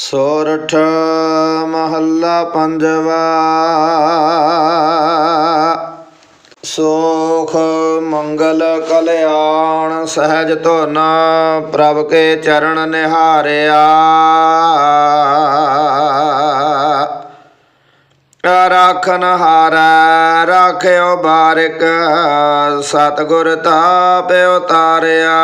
ਸੋਰਠ ਮਹੱਲਾ ਪੰਜਵਾ। ਸੋਖ ਮੰਗਲ ਕਲਿਆਣ ਸਹਿਜ ਧੁਨ ਪ੍ਰਭ ਕੇ ਚਰਨ ਨਿਹਾਰਿਆ। ਰਾਖਨ ਹਾਰੈ ਰਾਖਿਓ ਬਾਰਿਕ ਸਤਿਗੁਰ ਤਾਪ ਉਤਾਰਿਆ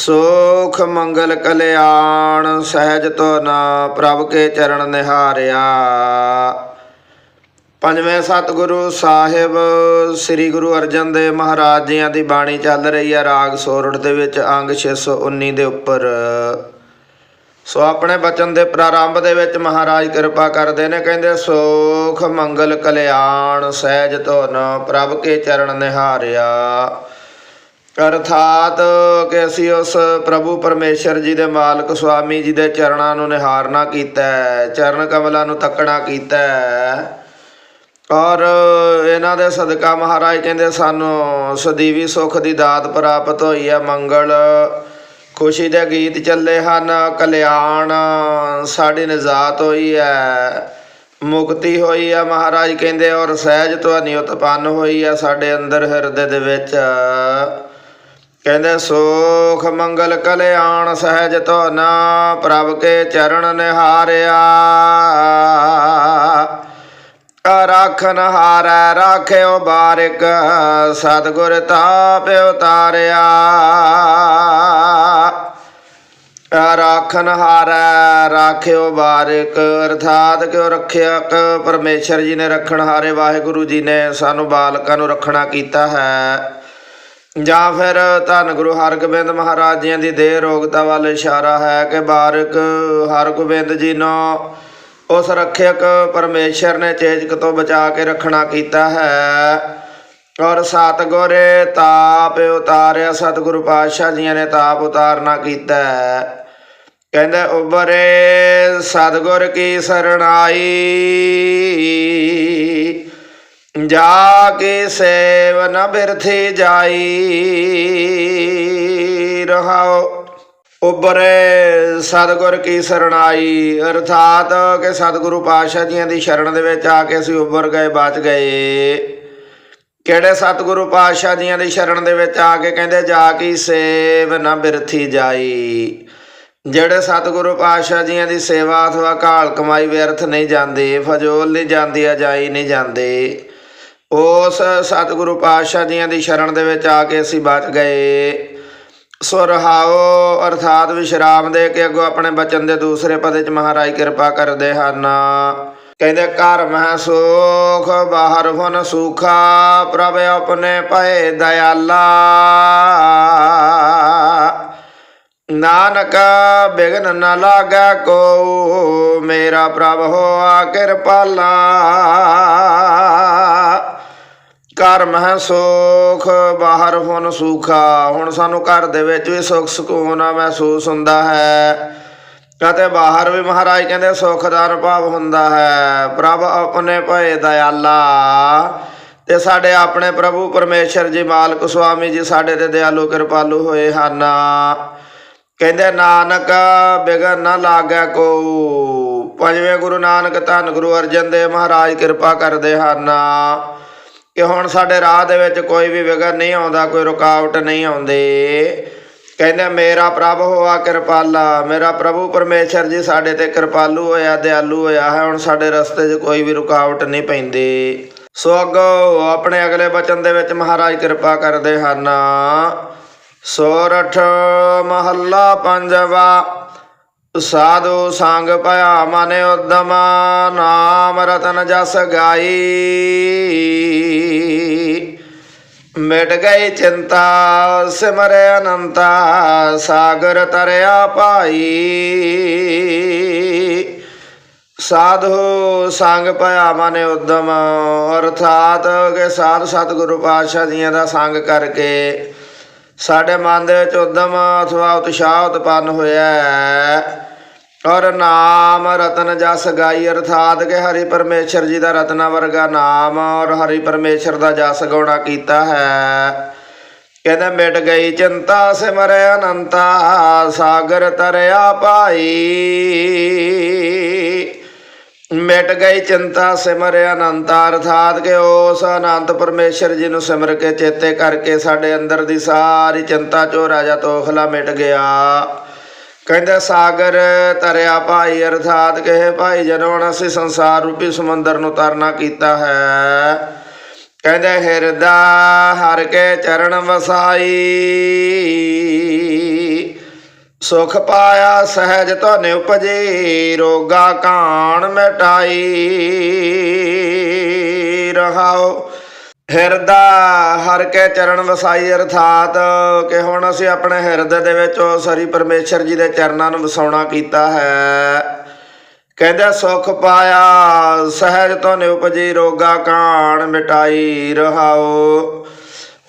ਸੋਖ ਮੰਗਲ ਕਲਿਆਣ, ਸਹਿਜ ਧੁਨ ਪ੍ਰਭ ਕੇ ਚਰਨ ਨਿਹਾਰਿਆ। ਪੰਜਵੇਂ ਸਤਿਗੁਰੂ ਸਾਹਿਬ, ਸ੍ਰੀ ਗੁਰੂ ਅਰਜਨ ਦੇਵ ਮਹਾਰਾਜ ਜੀਆਂ ਦੀ ਬਾਣੀ ਚੱਲ ਰਹੀ ਹੈ ਰਾਗ ਸੋਰਠ ਦੇ ਵਿੱਚ, ਅੰਗ 619 ਦੇ ਉੱਪਰ। ਸੋ ਆਪਣੇ ਬਚਨ ਦੇ ਪ੍ਰਾਰੰਭ ਦੇ ਵਿੱਚ ਮਹਾਰਾਜ ਕਿਰਪਾ ਕਰਦੇ ਨੇ, ਕਹਿੰਦੇ ਸੋਖ ਮੰਗਲ ਕਲਿਆਣ, ਸਹਿਜ ਧੁਨ ਪ੍ਰਭ ਕੇ ਚਰਨ ਨਿਹਾਰਿਆ। ਅਰਥਾਤ ਕਿ ਅਸੀਂ ਉਸ ਪ੍ਰਭੂ ਪਰਮੇਸ਼ਰ ਜੀ ਦੇ ਮਾਲਕ ਸੁਆਮੀ ਜੀ ਦੇ ਚਰਨਾਂ ਨੂੰ ਨਿਹਾਰਨਾ ਕੀਤਾ ਚਰਨ ਕਮਲਾਂ ਨੂੰ ਤੱਕਣਾ ਕੀਤਾ ਔਰ ਇਹਨਾਂ ਦੇ ਸਦਕਾ ਮਹਾਰਾਜ ਕਹਿੰਦੇ ਸਾਨੂੰ ਸਦੀਵੀ ਸੁਖ ਦੀ ਦਾਤ ਪ੍ਰਾਪਤ ਹੋਈ ਹੈ, ਮੰਗਲ ਖੁਸ਼ੀ ਦੇ ਗੀਤ ਚੱਲੇ ਹਨ, ਕਲਿਆਣ ਸਾਡੀ ਨਿਜਾਤ ਹੋਈ ਹੈ, ਮੁਕਤੀ ਹੋਈ ਆ ਮਹਾਰਾਜ ਕਹਿੰਦੇ, ਔਰ ਸਹਿਜ ਧੁਨੀ ਉਤਪੰਨ ਹੋਈ ਹੈ ਸਾਡੇ ਅੰਦਰ ਹਿਰਦੇ ਦੇ ਵਿੱਚ। ਕਹਿੰਦੇ, ਸੋਖ ਮੰਗਲ ਕਲਿਆਣ ਸਹਿਜ ਧੁਨ, ਪ੍ਰਭ ਕੇ ਚਰਨ ਨਿਹਾਰਿਆ। ਰਾਖਨ ਹਾਰੈ ਰਾਖਿਓ ਬਾਰਿਕ, ਸਤਿਗੁਰ ਤਾਪ ਉਤਾਰਿਆ। ਰਾਖਨ ਹਾਰੈ ਰਾਖਿਓ ਬਾਰਿਕ, ਅਰਥਾਤ ਕਿ ਉਹ ਰੱਖਿਅਕ ਪਰਮੇਸ਼ਰ ਜੀ ਨੇ ਰੱਖਣ ਹਾਰੇ ਵਾਹਿਗੁਰੂ ਜੀ ਨੇ ਸਾਨੂੰ ਬਾਲਕਾਂ ਨੂੰ ਰੱਖਣਾ ਕੀਤਾ ਹੈ। ਜਾਂ ਫਿਰ ਧੰਨ ਗੁਰੂ ਹਰਗੋਬਿੰਦ ਮਹਾਰਾਜ ਜੀਆਂ ਦੀ ਦੇਹ ਰੋਗਤਾ ਵੱਲ ਇਸ਼ਾਰਾ ਹੈ ਕਿ ਬਾਰਕ ਹਰਗੋਬਿੰਦ ਜੀ ਨੂੰ ਉਸ ਰੱਖਿਅਕ ਪਰਮੇਸ਼ਰ ਨੇ ਚੇਜਕ ਤੋਂ ਬਚਾ ਕੇ ਰੱਖਣਾ ਕੀਤਾ ਹੈ। ਔਰ ਸਤਿਗੁਰੇ ਤਾਪ ਉਤਾਰਿਆ, ਸਤਿਗੁਰੂ ਪਾਤਸ਼ਾਹ ਜੀਆਂ ਨੇ ਤਾਪ ਉਤਾਰਨਾ ਕੀਤਾ ਹੈ। ਕਹਿੰਦੇ ਉਬਰੇ ਸਤਿਗੁਰ ਕੀ ਸਰਣਾਈ ਜਾ ਕੇ ਸੇਵ ਨ ਬਿਰਥੀ ਜਾਈ ਰਹਾਓ ਉਬਰੇ ਸਤਿਗੁਰ ਕੀ ਸਰਣਾਈ। ਅਰਥਾਤ ਕਿ ਸਤਿਗੁਰੂ ਪਾਤਸ਼ਾਹ ਜੀਆਂ ਦੀ ਸ਼ਰਨ ਦੇ ਵਿੱਚ ਆ ਕੇ ਅਸੀਂ ਉੱਭਰ ਗਏ, ਬਚ ਗਏ। ਕਿਹੜੇ ਸਤਿਗੁਰੂ ਪਾਤਸ਼ਾਹ ਜੀਆਂ ਦੀ ਸ਼ਰਨ ਦੇ ਵਿੱਚ ਆ ਕੇ ਕਹਿੰਦੇ, ਜਾ ਕੀ ਸੇਵ ਨ ਬਿਰਥੀ ਜਾਈ। ਜਿਹੜੇ ਸਤਿਗੁਰੂ ਪਾਤਸ਼ਾਹ ਜੀਆਂ ਦੀ ਸੇਵਾ ਅਥਵਾ ਕਾਲ ਕਮਾਈ, ਵਿਅਰਥ ਨਹੀਂ ਜਾਂਦੇ, ਫਜ਼ੂਲ ਨਹੀਂ ਜਾਂਦੀ, ਅਜਾਈ ਨਹੀਂ ਜਾਂਦੇ। ਉਸ ਸਤਿਗੁਰੂ ਪਾਤਸ਼ਾਹ ਜੀਆਂ ਦੀ ਸ਼ਰਨ ਦੇ ਵਿੱਚ ਆ ਕੇ ਅਸੀਂ ਬਚ ਗਏ। ਸੋ ਰਹਾਓ ਅਰਥਾਤ ਵਿਸ਼ਰਾਮ ਦੇ ਕੇ ਅੱਗੋਂ ਆਪਣੇ ਬਚਨ ਦੇ ਦੂਸਰੇ ਪਦੇ ਚ ਮਹਾਰਾਜ ਕਿਰਪਾ ਕਰਦੇ ਹਨ। ਕਹਿੰਦੇ, ਘਰ ਮਹਿ ਸੁਖ, ਬਾਹਰ ਹੁਨ ਸੁਖਾ, ਪ੍ਰਭ ਆਪਣੇ ਪਏ ਦਇਆਲਾ। ਨਾਨਕ ਬਿਗਨ ਨ ਲਾਗੈ ਕੋ ਮੇਰਾ ਪ੍ਰਭ ਹੋਆ ਕਿਰਪਾਲਾ। ਘਰ ਮਹਿ ਸੁਖ, ਬਾਹਰ ਹੁਣ ਸੁਖਾ। ਹੁਣ ਸਾਨੂੰ ਘਰ ਦੇ ਵਿੱਚ ਵੀ ਸੁਖ ਸਕੂਨ ਮਹਿਸੂਸ ਹੁੰਦਾ ਹੈ। ਅਤੇ ਬਾਹਰ ਵੀ ਮਹਾਰਾਜ ਕਹਿੰਦੇ ਸੁਖ ਦਾ ਅਨੁਭਵ ਹੁੰਦਾ ਹੈ। ਪ੍ਰਭ ਆਪਣੇ ਭਏ ਦਇਆਲਾ। ਤੇ ਸਾਡੇ ਆਪਣੇ ਪ੍ਰਭੂ ਪਰਮੇਸ਼ਰ ਜੀ, ਮਾਲਕ ਸੁਆਮੀ ਜੀ, ਸਾਡੇ ਤੇ ਦਿਆਲੂ ਕਿਰਪਾਲੂ ਹੋਏ ਹਨ। ਕਹਿੰਦੇ, ਨਾਨਕ, ਬਿਗਨ ਨਾ ਲਾਗੈ ਕੋ ਪੰਜਵੇਂ ਗੁਰੂ ਨਾਨਕ ਧੰਨ ਗੁਰੂ ਅਰਜਨ ਦੇਵ ਮਹਾਰਾਜ ਕਿਰਪਾ ਕਰਦੇ ਹਨ। ਕਿ ਹੁਣ ਸਾਡੇ ਰਾਹ ਦੇ ਵਿੱਚ ਕੋਈ ਵੀ ਵਿਗਨ ਨਹੀਂ ਆਉਂਦਾ, ਕੋਈ ਰੁਕਾਵਟ ਨਹੀਂ ਆਉਂਦੀ। ਕਹਿੰਦੇ, ਮੇਰਾ ਪ੍ਰਭ ਹੋਆ ਕਿਰਪਾਲਾ। ਮੇਰਾ ਪ੍ਰਭੂ ਪਰਮੇਸ਼ਰ ਜੀ ਸਾਡੇ ਤੇ ਕਿਰਪਾਲੂ ਹੋਇਆ, ਦਿਆਲੂ ਹੋਇਆ ਹੈ। ਹੁਣ ਸਾਡੇ ਰਸਤੇ 'ਚ ਕੋਈ ਵੀ ਰੁਕਾਵਟ ਨਹੀਂ ਪੈਂਦੀ। ਸੋ ਅੱਗੋਂ ਆਪਣੇ ਅਗਲੇ ਬਚਨ ਦੇ ਵਿੱਚ ਮਹਾਰਾਜ ਕਿਰਪਾ ਕਰਦੇ ਹਨ। ਸੋਰਠ ਮਹੱਲਾ ਪੰਜਵਾ, ਸਾਧੂ ਸੰਗ ਭਇਆ ਮਨ ਉਦਮ, ਨਾਮ ਰਤਨ ਜਸ ਗਾਈ। ਮਿਟ ਗਈ ਚਿੰਤਾ, ਸਿਮਰੇ ਅਨੰਤਾ, ਸਾਗਰ ਤਰਿਆ ਭਾਈ। ਸਾਧੂ ਸੰਗ ਭਇਆ ਮਨ ਉਦਮ, ਅਰਥਾਤ ਕਿ ਸਾਧ ਸਤਿਗੁਰੂ ਪਾਤਸ਼ਾਹ ਜੀਆਂ ਦਾ ਸੰਗ ਕਰਕੇ ਸਾਡੇ ਮਨ ਦੇ ਵਿੱਚ ਉਦਮ ਅਥਵਾ ਉਤਸ਼ਾਹ ਉਤਪੰਨ ਹੋਇਆ ਹੈ। ਔਰ ਨਾਮ ਰਤਨ ਜਸ ਗਾਈ ਅਰਥਾਤ ਕਿ ਹਰੀ ਪਰਮੇਸ਼ਰ ਜੀ ਦਾ ਰਤਨਾ ਵਰਗਾ ਨਾਮ ਔਰ ਹਰੀ ਪਰਮੇਸ਼ਰ ਦਾ ਜਸ ਗਾਉਣਾ ਕੀਤਾ ਹੈ। ਕਹਿੰਦੇ ਮਿਟ ਗਈ ਚਿੰਤਾ ਸਿਮਰ ਅਨੰਤਾ, ਸਾਗਰ ਤਰਿਆ ਪਾਈ ਮਿਟ ਗਈ ਚਿੰਤਾ ਸਿਮਰਿਆ ਅਨੰਤਾ, ਅਰਥਾਤ ਕਿ ਉਸ ਅਨੰਤ ਪਰਮੇਸ਼ਰ ਜੀ ਨੂੰ ਸਿਮਰ ਕੇ ਚੇਤੇ ਕਰਕੇ ਸਾਡੇ ਅੰਦਰ ਦੀ ਸਾਰੀ ਚਿੰਤਾ ਚੋ ਰਾਜਾ ਤੋਖਲਾ ਮਿਟ ਗਿਆ। ਕਹਿੰਦੇ, ਸਾਗਰ ਤਰਿਆ ਭਾਈ, ਅਰਥਾਤ ਕਹੇ ਭਾਈ ਜਦੋਂ ਹੁਣ ਅਸੀਂ ਸੰਸਾਰ ਰੂਪੀ ਸਮੁੰਦਰ ਨੂੰ ਤਰਨਾ ਕੀਤਾ ਹੈ, ਕਹਿੰਦੇ, ਹਿਰਦਾ ਹਰ ਕੇ ਚਰਨ ਵਸਾਈ ਸੁਖ ਪਾਇਆ ਸਹਿਜ ਤੁਹਾਨੂੰ ਉਪਜੇ, ਰੋਗਾ ਕਾਣ ਮਿਟਾਈ ਰਹਾਓ ਹਿਰਦਾ, ਹਰ ਕੇ ਚਰਨ ਵਸਾਈ ਅਰਥਾਤ। ਕਿ ਹੁਣ ਅਸੀਂ ਆਪਣੇ ਹਿਰਦੇ ਦੇ ਵਿੱਚ ਉਸ ਹਰੀ ਪਰਮੇਸ਼ਰ ਜੀ ਦੇ ਚਰਨਾਂ ਨੂੰ ਵਸਾਉਣਾ ਕੀਤਾ ਹੈ। ਕਹਿੰਦੇ ਸੁਖ ਪਾਇਆ ਸਹਿਜ ਤੋਂ ਨਿਉਪਜੀ ਰੋਗਾ ਕਾਣ ਮਿਟਾਈ ਰਹਾਓ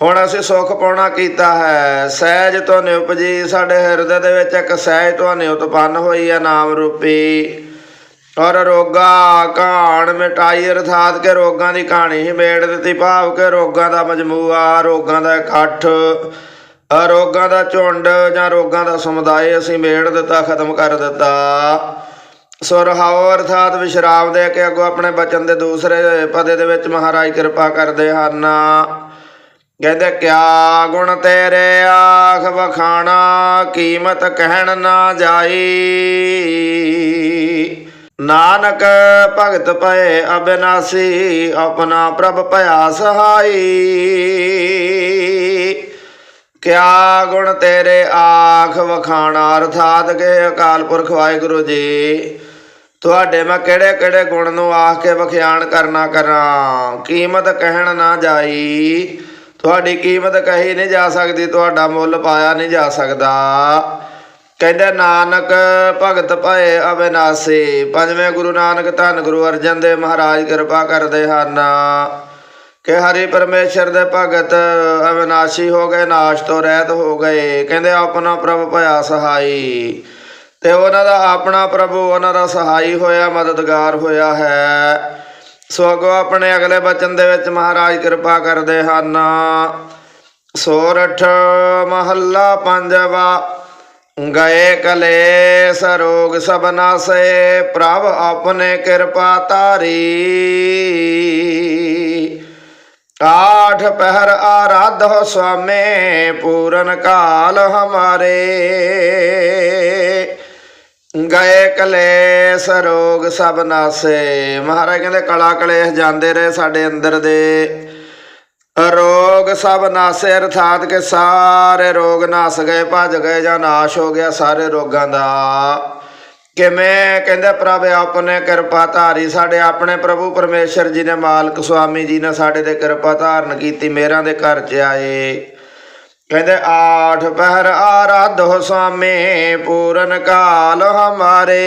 ਹੁਣ ਅਸੀਂ ਸੁਖ ਪਾਉਣਾ ਕੀਤਾ ਹੈ। ਸਹਿਜ ਤੋਂ ਉਪਜੀ, ਸਾਡੇ ਹਿਰਦੇ ਦੇ ਵਿੱਚ ਇੱਕ ਸਹਿਜ ਤੋਂ ਉਤਪੰਨ ਹੋਈ ਹੈ ਨਾਮ ਰੂਪੀ। ਔਰ ਰੋਗਾ ਕਹਾਣ ਮਿਟਾਈ ਅਰਥਾਤ ਕੇ ਰੋਗਾਂ ਦੀ ਕਹਾਣੀ ਹੀ ਮੇੜ ਦਿੱਤੀ, ਭਾਵ ਕੇ ਰੋਗਾਂ ਦਾ ਮਜਮੂਆ, ਰੋਗਾਂ ਦਾ ਇਕੱਠ ਅ ਰੋਗਾਂ ਦਾ ਝੁੰਡ ਜਾਂ ਰੋਗਾਂ ਦਾ ਸਮੁਦਾਇ ਅਸੀਂ ਮੇੜ ਦਿੱਤਾ, ਖਤਮ ਕਰ ਦਿੱਤਾ। ਸੋ ਰਹਾਓ ਅਰਥਾਤ ਵਿਸ਼ਰਾਮ ਦੇ ਕੇ ਅੱਗੋਂ ਆਪਣੇ ਬਚਨ ਦੇ ਦੂਸਰੇ ਪਦੇ ਦੇ ਵਿੱਚ ਮਹਾਰਾਜ ਕਿਰਪਾ ਕਰਦੇ ਹਨ। ਕਹਿੰਦੇ, ਕਿਆ ਗੁਣ ਤੇਰੇ ਆਖ ਵਖਾਣਾ, ਕੀਮਤ ਕਹਿਣ ਨਾ ਜਾਈ। ਨਾਨਕ ਭਗਤ ਪਏ ਅਬਿਨਾਸੀ, ਆਪਣਾ ਪ੍ਰਭ ਭਇਆ ਸਹਾਈ। ਕਿਆ ਗੁਣ ਤੇਰੇ ਆਖ ਵਖਾਣਾ, ਅਰਥਾਤ ਕੇ ਅਕਾਲ ਪੁਰਖ ਵਾਹਿਗੁਰੂ ਜੀ। ਤੁਹਾਡੇ ਮੈਂ ਕਿਹੜੇ ਕਿਹੜੇ ਗੁਣ ਨੂੰ ਆਖ ਕੇ ਵਖਿਆਣ ਕਰਨਾ ਕਰਾਂ, ਕੀਮਤ ਕਹਿਣ ਨਾ ਜਾਈ। ਤੁਹਾਡੀ ਕੀਮਤ ਕਹੀ ਨਹੀਂ ਜਾ ਸਕਦੀ, ਤੁਹਾਡਾ ਮੁੱਲ ਪਾਇਆ ਨਹੀਂ ਜਾ ਸਕਦਾ। ਕਹਿੰਦੇ, ਨਾਨਕ, ਭਗਤ ਭਏ ਅਵਿਨਾਸ਼ੀ ਪੰਜਵੇਂ ਗੁਰੂ ਨਾਨਕ ਧੰਨ ਗੁਰੂ ਅਰਜਨ ਦੇਵ ਮਹਾਰਾਜ ਕਿਰਪਾ ਕਰਦੇ ਹਨ। ਕਿ ਹਰੀ ਪਰਮੇਸ਼ਰ ਦੇ ਭਗਤ ਅਵਿਨਾਸ਼ੀ ਹੋ ਗਏ, ਨਾਸ਼ ਤੋਂ ਰਹਿਤ ਹੋ ਗਏ। ਕਹਿੰਦੇ, ਆਪਣਾ ਪ੍ਰਭ ਭਇਆ ਸਹਾਈ। ਤੇ ਉਹਨਾਂ ਦਾ ਆਪਣਾ ਪ੍ਰਭੂ, ਉਹਨਾਂ ਦਾ ਸਹਾਈ ਹੋਇਆ, ਮਦਦਗਾਰ ਹੋਇਆ ਹੈ। ਸੋ ਅੱਗੋਂ ਆਪਣੇ ਅਗਲੇ ਬਚਨ ਦੇ ਵਿੱਚ ਮਹਾਰਾਜ ਕਿਰਪਾ ਕਰਦੇ ਹਨ। ਸੋਰਠ ਮਹੱਲਾ ਪੰਜਵਾ, ਗਏ ਕਲੇ ਸਰੋਗ ਸਬਨਾ ਸੇ, ਪ੍ਰਭ ਆਪਣੇ ਕਿਰਪਾ ਤਾਰੀ ਆਠ ਪਹਿਰ ਆਰਾਧ ਹੋ ਸੁਆਮੇ, ਪੂਰਨ ਕਾਲ ਹਮਾਰੇ। ਗਏ ਕਲੇਸ਼, ਰੋਗ ਸਭ ਨਾਸੇ। ਮਹਾਰਾਜ ਕਹਿੰਦੇ, ਕਲਾ ਕਲੇਸ਼ ਜਾਂਦੇ ਰਹੇ ਸਾਡੇ ਅੰਦਰ ਦੇ। ਰੋਗ ਸਭ ਨਾਸੇ, ਅਰਥਾਤ ਕਿ ਸਾਰੇ ਰੋਗ ਨਾਸ ਗਏ, ਭੱਜ ਗਏ ਜਾਂ ਨਾਸ਼ ਹੋ ਗਿਆ ਸਾਰੇ ਰੋਗਾਂ ਦਾ। ਕਿਵੇਂ? ਕਹਿੰਦੇ, ਪ੍ਰਭ ਆਪਣੇ ਕਿਰਪਾ ਧਾਰੀ ਸਾਡੇ, ਆਪਣੇ ਪ੍ਰਭੂ ਪਰਮੇਸ਼ਰ ਜੀ ਨੇ ਮਾਲਕ ਸੁਆਮੀ ਜੀ ਨੇ ਸਾਡੇ ਤੇ ਕਿਰਪਾ ਧਾਰਨ ਕੀਤੀ, ਮੇਰਾਂ ਦੇ ਘਰ ਚ ਆਏ। ਕਹਿੰਦੇ ਆਠ ਪਹਿਰ ਆਰਾਧੋ ਸੁਆਮੀ, ਪੂਰਨ ਕਾਲ ਹਮਾਰੇ।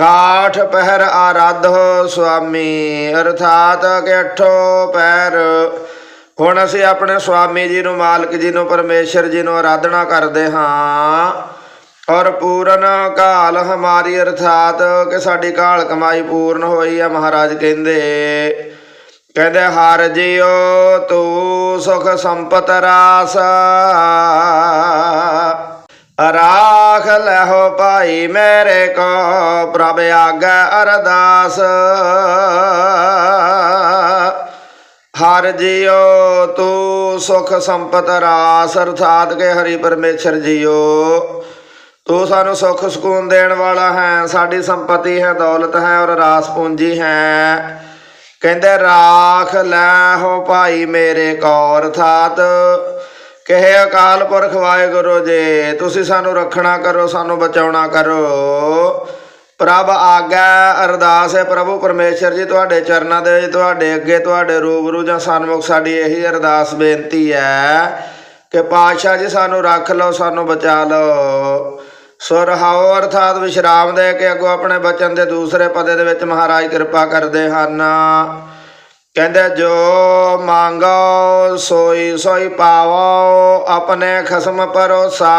ਆਠ ਪਹਿਰ ਆਰਾਧੋ ਸੁਆਮੀ, ਅਰਥਾਤ ਕਿ ਅਠੋ ਪਹਿਰ ਹੁਣ ਅਸੀਂ ਆਪਣੇ ਸੁਆਮੀ ਜੀ ਨੂੰ, ਮਾਲਕ ਜੀ ਨੂੰ, ਪਰਮੇਸ਼ਰ ਜੀ ਨੂੰ ਆਰਾਧਨਾ ਕਰਦੇ ਹਾਂ। ਔਰ ਪੂਰਨ ਕਾਲ ਹਮਾਰੀ, ਅਰਥਾਤ ਕਿ ਸਾਡੀ ਕਾਲ ਕਮਾਈ ਪੂਰਨ ਹੋਈ ਹੈ ਮਹਾਰਾਜ ਕਹਿੰਦੇ। ਕਹਿੰਦੇ ਹਰ ਜਿਉ ਤੂੰ ਸੁਖ ਸੰਪਤ ਰਾਸ। ਰਾਖ ਲਹੋ ਭਾਈ ਮੇਰੇ ਕੋ, ਪ੍ਰਭ ਆਗੇ ਅਰਦਾਸ। ਹਰ ਜਿਉ ਤੂੰ ਸੁਖ ਸੰਪਤ ਰਾਸ। ਅਰਥਾਤ ਕੇ ਹਰੀ ਪਰਮੇਸ਼ਰ ਜੀਓ। ਤੂੰ ਸਾਨੂੰ ਸੁਖ ਸਕੂਨ ਦੇਣ ਵਾਲਾ ਹੈ, ਸਾਡੀ ਸੰਪਤੀ ਹੈ, ਦੌਲਤ ਹੈ ਔਰ ਰਾਸ ਪੂੰਜੀ ਹੈ। ਕਹਿੰਦੇ, ਰਾਖ ਲੈ ਹੋ ਭਾਈ ਮੇਰੇ ਕੌਰ ਥਾਤ। ਕਹੇ, ਅਕਾਲ ਪੁਰਖ ਵਾਹਿਗੁਰੂ ਜੀ, ਤੁਸੀਂ ਸਾਨੂੰ ਰੱਖਣਾ ਕਰੋ, ਸਾਨੂੰ ਬਚਾਉਣਾ ਕਰੋ। ਪ੍ਰਭ ਆਗਾ ਅਰਦਾਸ ਹੈ, ਪ੍ਰਭੂ ਪਰਮੇਸ਼ਰ ਜੀ, ਤੁਹਾਡੇ ਚਰਨਾਂ ਦੇ ਵਿੱਚ, ਤੁਹਾਡੇ ਅੱਗੇ, ਤੁਹਾਡੇ ਰੂਬਰੂ ਜਾਂ ਸਨਮੁਖ ਸਾਡੀ ਇਹੀ ਅਰਦਾਸ ਬੇਨਤੀ ਹੈ ਕਿ ਪਾਤਸ਼ਾਹ ਜੀ, ਸਾਨੂੰ ਰੱਖ ਲਓ, ਸਾਨੂੰ ਬਚਾ ਲਓ। ਸੋ ਰਹਾਓ ਅਰਥਾਤ ਵਿਸ਼ਰਾਮ ਦੇ ਕੇ ਅੱਗੋਂ ਆਪਣੇ ਬਚਨ ਦੇ ਦੂਸਰੇ ਪਦੇ ਦੇ ਵਿੱਚ ਮਹਾਰਾਜ ਕਿਰਪਾ ਕਰਦੇ ਹਨ। ਕਹਿੰਦੇ, ਜੋ ਮੰਗੋ ਸੋਈ ਸੋਈ ਪਾਵੋ, ਆਪਣੇ ਖਸਮ ਪਰੋਸਾ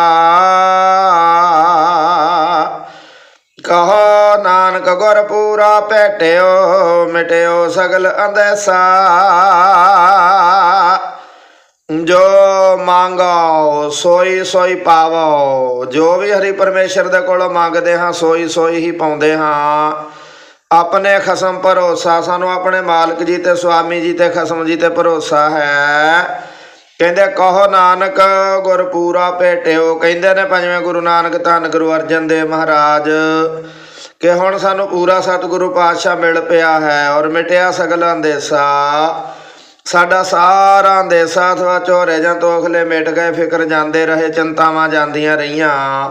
ਕਹੋ ਨਾਨਕ ਗੁਰ ਪੂਰਾ ਭੇਟਿਓ, ਮਿਟਿਓ ਸਗਲ ਅੰਦੈਸਾ। ਜੋ ਮੰਗੋ ਸੋਈ ਸੋਈ ਪਾਵੋ। ਜੋ ਵੀ ਹਰੀ ਪਰਮੇਸ਼ਰ ਦੇ ਕੋਲੋਂ ਮੰਗਦੇ ਹਾਂ, ਸੋਈ ਸੋਈ ਹੀ ਪਾਉਂਦੇ ਹਾਂ। ਆਪਣੇ ਖਸਮ ਭਰੋਸਾ, ਸਾਨੂੰ ਆਪਣੇ ਮਾਲਕ ਜੀ ਤੇ ਸੁਆਮੀ ਜੀ ਤੇ ਖਸਮ ਜੀ ਤੇ ਭਰੋਸਾ ਹੈ। ਕਹਿੰਦੇ, ਕਹੋ ਨਾਨਕ ਗੁਰ ਪੂਰਾ ਭੇਟਿਓ। ਕਹਿੰਦੇ ਨੇ ਪੰਜਵੇਂ ਗੁਰੂ ਨਾਨਕ ਧੰਨ ਗੁਰੂ ਅਰਜਨ ਦੇਵ ਮਹਾਰਾਜ, ਕਿ ਹੁਣ ਸਾਨੂੰ ਪੂਰਾ ਸਤਿਗੁਰੂ ਪਾਤਸ਼ਾਹ ਮਿਲ ਪਿਆ ਹੈ ਔਰ ਮਿਟਿਆ ਸਗਲ ਅੰਦੇਸਾ। ਸਾਡਾ ਸਾਰਾ ਦੇਸਾ ਅਥਵਾ ਝੋਰੇ ਜਾਂ ਤੋਖਲੇ ਮਿਟ ਗਏ, ਫਿਕਰ ਜਾਂਦੇ ਰਹੇ, ਚਿੰਤਾਵਾਂ ਜਾਂਦੀਆਂ ਰਹੀਆਂ।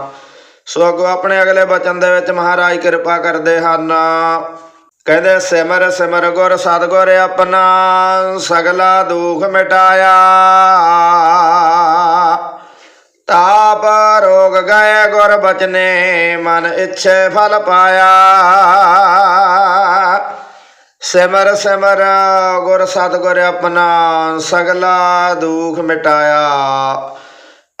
ਸੋ ਅੱਗੋਂ ਆਪਣੇ ਅਗਲੇ ਬਚਨ ਦੇ ਵਿੱਚ ਮਹਾਰਾਜ ਕਿਰਪਾ ਕਰਦੇ ਹਨ। ਕਹਿੰਦੇ, ਸਿਮਰ ਸਿਮਰ ਗੁਰ, ਸਤਗੁਰ ਆਪਣਾ ਸਗਲਾ ਦੁਖ ਮਿਟਾਇਆ। ਤਾਪ ਰੋਗ ਗਏ ਗੁਰ ਬਚਨੇ, ਮਨ ਇੱਛੇ ਫਲ ਪਾਇਆ। ਸਿਮਰ ਸਿਮਰ, ਗੁਰ ਸਤਗੁਰ ਆਪਣਾ ਸਗਲਾ ਦੁਖ ਮਿਟਾਇਆ।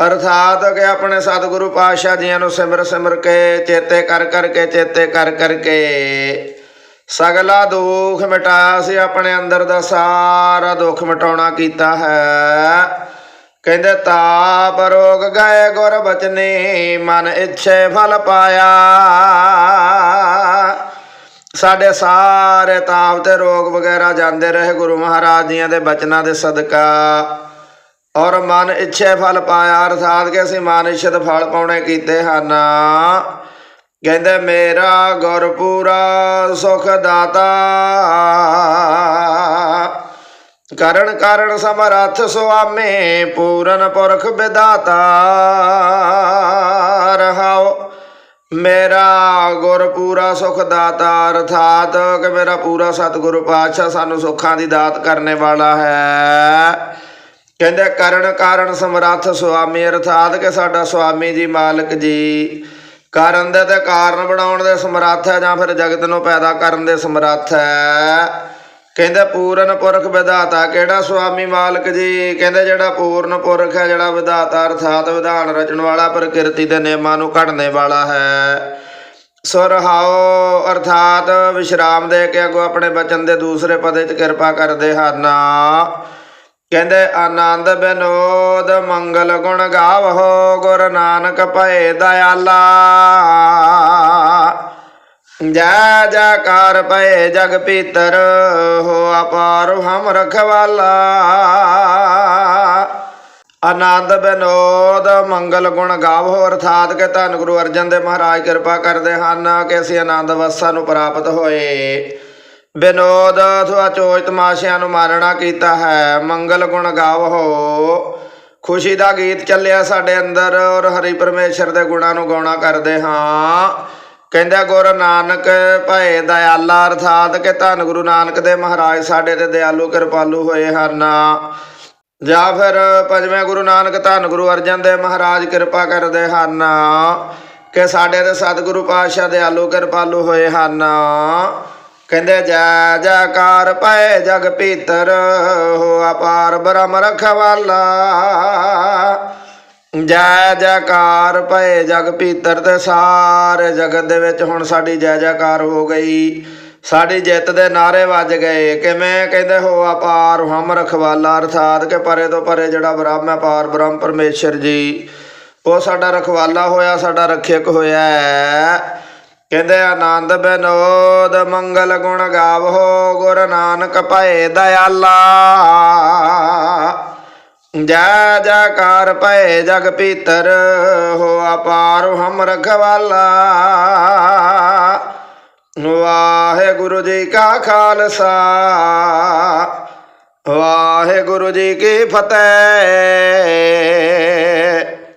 ਅਰਥਾਤ ਕਿ ਆਪਣੇ ਸਤਿਗੁਰੂ ਪਾਤਸ਼ਾਹ ਜੀਆਂ ਨੂੰ ਸਿਮਰ ਸਿਮਰ ਕੇ, ਚੇਤੇ ਕਰ ਕਰਕੇ, ਚੇਤੇ ਕਰ ਕਰਕੇ ਸਗਲਾ ਦੁੱਖ ਮਿਟਾਇਆ ਸੀ, ਆਪਣੇ ਅੰਦਰ ਦਾ ਸਾਰਾ ਦੁੱਖ ਮਿਟਾਉਣਾ ਕੀਤਾ ਹੈ। ਕਹਿੰਦੇ, ਤਾਪ ਰੋਗ ਗਏ ਗੁਰ ਬਚਨੇ, ਮਨ ਇੱਛੇ ਫਲ ਪਾਇਆ। ਸਾਡੇ ਸਾਰੇ ਤਾਪ ਤੇ ਰੋਗ ਵਗੈਰਾ ਜਾਂਦੇ ਰਹੇ ਗੁਰੂ ਮਹਾਰਾਜ ਜੀਆਂ ਦੇ ਬਚਨਾਂ ਦੇ ਸਦਕਾ। ਔਰ ਮਨ ਇੱਛੇ ਫਲ ਪਾਇਆ, ਅਰਥਾਤ ਕਿ ਅਸੀਂ ਮਨ ਇੱਛਤ ਫਲ ਪਾਉਣੇ ਕੀਤੇ ਹਨ। ਕਹਿੰਦੇ, ਮੇਰਾ ਗੁਰ ਪੂਰਾ ਸੁਖ ਦਾਤਾ, ਕਰਨ ਕਾਰਨ ਸਮਰੱਥ ਸੁਆਮੇ ਪੂਰਨ ਪੁਰਖ ਵਿਦਾਤਾ ਰਹਾਓ। ਮੇਰਾ ਗੁਰ ਪੂਰਾ ਸੁਖ ਦਾਤਾ, ਅਰਥਾਤ ਕਿ ਮੇਰਾ ਪੂਰਾ ਸਤਿਗੁਰੂ ਪਾਤਸ਼ਾਹ ਸਾਨੂੰ ਸੁੱਖਾਂ ਦੀ ਦਾਤ ਕਰਨੇ ਵਾਲਾ ਹੈ। ਕਹਿੰਦੇ, ਕਰਨ ਕਾਰਨ ਸਮਰੱਥ ਸੁਆਮੀ, ਅਰਥਾਤ ਕਿ ਸਾਡਾ ਸੁਆਮੀ ਜੀ ਮਾਲਕ ਜੀ। ਕਰਨ ਦੇ ਤੇ ਕਾਰਨ ਬਣਾਉਣ ਦੇ ਸਮਰੱਥ ਹੈ ਜਾਂ ਫਿਰ ਜਗਤ ਨੂੰ ਪੈਦਾ ਕਰਨ ਦੇ ਸਮਰੱਥ ਹੈ? ਕਹਿੰਦੇ ਪੂਰਨ ਪੁਰਖ ਵਿਧਾਤਾ, ਕਿਹੜਾ ਸੁਆਮੀ ਮਾਲਕ ਜੀ? ਕਹਿੰਦੇ ਜਿਹੜਾ ਪੂਰਨ ਪੁਰਖ ਹੈ, ਜਿਹੜਾ ਵਿਧਾਤਾ ਅਰਥਾਤ ਵਿਧਾਨ ਰਚਣ ਵਾਲਾ, ਪ੍ਰਕਿਰਤੀ ਦੇ ਨਿਯਮਾਂ ਨੂੰ ਘੜਨੇ ਵਾਲਾ ਹੈ। ਸੋ ਅਰਥਾਤ ਵਿਸ਼ਰਾਮ ਦੇ ਕੇ ਅਗੋ ਆਪਣੇ ਬਚਨ ਦੇ ਦੂਸਰੇ ਪਦੇ 'ਚ ਕਿਰਪਾ ਕਰਦੇ ਹਨ। ਕਹਿੰਦੇ, ਆਨੰਦ ਬਿਨੋਦ ਮੰਗਲ ਗੁਣ ਗਾਵੋ ਗੁਰ ਨਾਨਕ ਭਏ ਦਇਆਲਾ। ਜੈ ਜੈਕਾਰ ਪਏ ਜਗ ਪੀਤਰ, ਹੋ ਅਪਾਰ ਹਮ ਰਖਵਾਲਾ। ਆਨੰਦ ਬਿਨੋਦ, ਮੰਗਲ ਗੁਣ ਗਾਵੋ ਅਰਥਾਤ ਕਿ ਧੰਨ ਗੁਰੂ ਅਰਜਨ ਦੇਵ ਮਹਾਰਾਜ ਕਿਰਪਾ ਕਰਦੇ ਹਨ ਕਿ ਅਸੀਂ ਆਨੰਦ ਅਵਸਥਾ ਨੂੰ ਪ੍ਰਾਪਤ ਹੋਏ। ਬਿਨੋਦ, ਅਥਵਾ ਚੋਜ ਤਮਾਸ਼ਿਆਂ ਨੂੰ ਮਾਰਣਾ ਕੀਤਾ ਹੈ, ਮੰਗਲ ਗੁਣ ਗਾਵੋ ਖੁਸ਼ੀ ਦਾ ਗੀਤ ਚੱਲਿਆ ਸਾਡੇ ਅੰਦਰ, ਔਰ ਹਰੀ ਪਰਮੇਸ਼ਰ ਦੇ ਗੁਣਾਂ ਨੂੰ ਗਾਉਣਾ ਕਰਦੇ ਹਾਂ। ਕਹਿੰਦਾ, ਗੁਰੂ ਨਾਨਕ ਭਏ ਦਇਆਲਾ, ਅਰਥਾਤ ਕਿ ਧੰਨ ਗੁਰੂ ਨਾਨਕ ਦੇ ਮਹਾਰਾਜ ਸਾਡੇ ਤੇ ਦਿਆਲੂ ਕਿਰਪਾਲੂ ਹੋਏ ਹਨ। ਜਾਂ ਫਿਰ ਪੰਜਵੇਂ ਗੁਰੂ ਨਾਨਕ ਧੰਨ ਗੁਰੂ ਅਰਜਨ ਦੇ ਮਹਾਰਾਜ ਕਿਰਪਾ ਕਰਦੇ ਹਨ ਕਿ ਸਾਡੇ ਤੇ ਸਤਿਗੁਰੂ ਪਾਤਸ਼ਾਹ ਦਿਆਲੂ ਕਿਰਪਾਲੂ ਹੋਏ ਹਨ। ਕਹਿੰਦੇ, ਜੈ ਜੈਕਾਰ ਪਏ ਜਗ ਪੀਤਰ ਹੋ ਅਪਾਰ ਬ੍ਰਹਮ ਰਖਵਾਲਾ। ਜੈ ਜੈਕਾਰ ਪਏ ਜਗ ਭੀਤਰ ਤੇ ਸਾਰੇ, ਜਗਤ ਦੇ ਵਿੱਚ ਹੁਣ ਸਾਡੀ ਜੈ ਜੈਕਾਰ ਹੋ ਗਈ। ਸਾਡੀ ਜਿੱਤ ਦੇ ਨਾਰੇ ਵੱਜ ਗਏ। ਕਿਵੇਂ ਕਹਿੰਦੇ ਹੋ ਅਪਾਰ ਹਮ ਰਖਵਾਲਾ ਅਰਥਾਤ ਕਿ ਪਰੇ ਤੋਂ ਪਰੇ ਜਿਹੜਾ ਬ੍ਰਹਮ ਹੈ ਪਾਰ ਬ੍ਰਹਮ ਪਰਮੇਸ਼ਰ ਜੀ। ਉਹ ਸਾਡਾ ਰਖਵਾਲਾ ਹੋਇਆ, ਸਾਡਾ ਰੱਖਿਅਕ ਹੋਇਆ ਕਹਿੰਦੇ ਆਨੰਦ ਬਿਨੋਦ, ਮੰਗਲ ਗੁਣ ਗਾਵੋ, ਗੁਰ ਨਾਨਕ ਭਏ ਦਇਆਲਾ। ਜੈ ਜੈਕਾਰ ਭਏ ਜਗ ਪੀਤਰ ਹੋ ਅਪਾਰ ਹਮ ਰਖਵਾਲਾ। ਵਾਹਿਗੁਰੂ ਜੀ ਕਾ ਖਾਲਸਾ, ਵਾਹਿਗੁਰੂ ਜੀ ਕੀ ਫਤਿਹ।